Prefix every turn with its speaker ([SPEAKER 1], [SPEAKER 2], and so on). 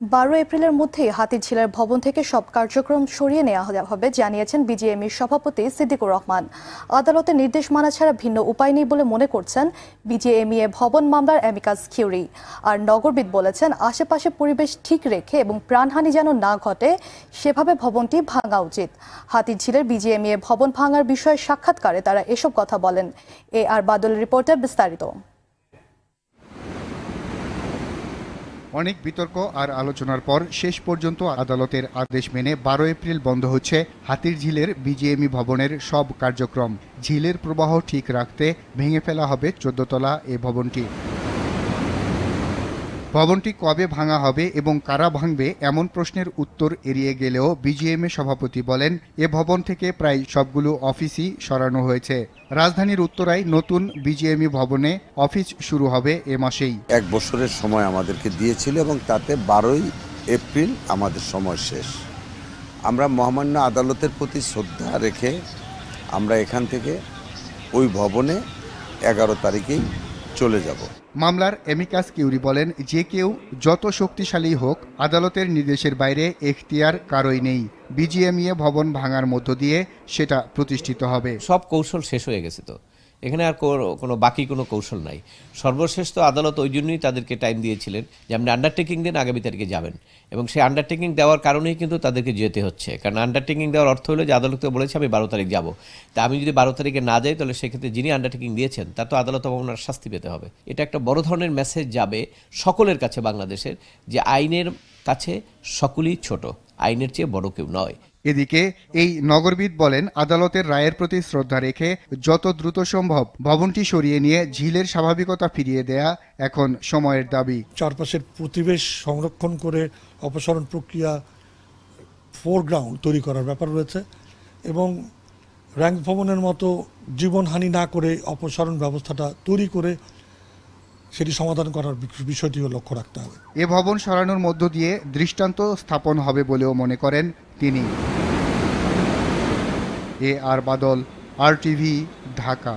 [SPEAKER 1] বারো এপ্রিলের মধ্যেই হাতিরঝিলের ভবন থেকে সব কার্যক্রম সরিয়ে নেওয়া হবে জানিয়েছেন বিজিএমইর সভাপতি সিদ্দিকুর রহমান। আদালতের নির্দেশ মানা ছাড়া ভিন্ন উপায় নেই বলে মনে করছেন বিজিএমইএ ভবন মামলার অ্যামিকাস কিউরি আর নগরবিদ বলেছেন, আশেপাশে পরিবেশ ঠিক রেখে এবং প্রাণহানি যেন না ঘটে, সেভাবে ভবনটি ভাঙা উচিত। হাতিরঝিলের বিজিএমইএ ভবন ভাঙার বিষয়ে সাক্ষাৎকারে তারা এসব কথা বলেন। এ আর বাদল রিপোর্টার বিস্তারিত।
[SPEAKER 2] অনেক বিতর্ক আর আলোচনার পর শেষ পর্যন্ত আদালতের আদেশ মেনে বারো এপ্রিল বন্ধ হচ্ছে হাতির ঝিলের বিজিএমই ভবনের সব কার্যক্রম। ঝিলের প্রবাহ ঠিক রাখতে ভেঙে ফেলা হবে চোদ্দতলা এ ভবনটি। ভবনটি কবে ভাঙা হবে এবং কারা ভাঙবে এমন প্রশ্নের উত্তর এড়িয়ে গেলেও বিজিএমএ সভাপতি বলেন, এ ভবন থেকে প্রায় সবগুলো অফিসই সরানো হয়েছে। রাজধানীর উত্তরায় নতুন বিজিএমই ভবনে অফিস শুরু হবে এ মাসেই।
[SPEAKER 3] এক বছরের সময় আমাদেরকে দিয়েছিল এবং তাতে বারোই এপ্রিল আমাদের সময় শেষ। আমরা মহামান্য আদালতের প্রতি শ্রদ্ধা রেখে আমরা এখান থেকে ওই ভবনে এগারো তারিখেই চলে যাব।
[SPEAKER 2] মামলার এমিকাস কিউরি বলেন, যে কেউ যত শক্তিশালী হোক, আদালতের নির্দেশের বাইরে এখতিয়ার কারোই নেই। বিজিএমইএ ভবন ভাঙার মধ্য দিয়ে সেটা প্রতিষ্ঠিত হবে।
[SPEAKER 4] সব কৌশল শেষ হয়ে গেছে তো। এখানে আর কোনো- বাকি কোনো কৌশল নাই। সর্বশেষ তো আদালত ওই জন্যই তাদেরকে টাইম দিয়েছিলেন যে আপনি আন্ডারটেকিং দেন, আগামী তারিখে যাবেন। এবং সেই আন্ডারটেকিং দেওয়ার কারণেই কিন্তু তাদেরকে যেতে হচ্ছে। কারণ আন্ডারটেকিং দেওয়ার অর্থ হলো যে আদালত তো বলেছে, আমি বারো তারিখ যাব। তা আমি যদি বারো তারিখে না যাই, তাহলে সেক্ষেত্রে যিনি আন্ডারটেকিং দিয়েছেন, তার তো আদালত অবমাননার শাস্তি পেতে হবে। এটা একটা বড় ধরনের মেসেজ যাবে সকলের কাছে বাংলাদেশের যে আইনের কাছে সকলেই ছোট, আইনের চেয়ে বড় কেউ নয়।
[SPEAKER 2] এদিকে এই নগরবিদ বলেন আদালতের রায়ের প্রতি শ্রদ্ধা রেখে যত দ্রুত সম্ভব ভবনটি সরিয়ে নিয়ে ঝিলের স্বাভাবিকতা ফিরিয়ে দেয়া এখন সময়ের দাবি।
[SPEAKER 5] চারপাশের প্রতিবেশ সংরক্ষণ করে অপসারণ প্রক্রিয়া ফোরগ্রাউন্ড তৈরি করার ব্যাপার রয়েছে এবং র্যাঙ্ক ভবনের মতো জীবনহানি না করে অপসারণ ব্যবস্থাটা তৈরি করে সেটি সমাধান করার বিষয়টিও লক্ষ্য রাখতে হবে।
[SPEAKER 2] এ ভবন সরানোর মধ্য দিয়ে দৃষ্টান্ত স্থাপন হবে বলেও মনে করেন তিনি। A R Badal R TV Dhaka.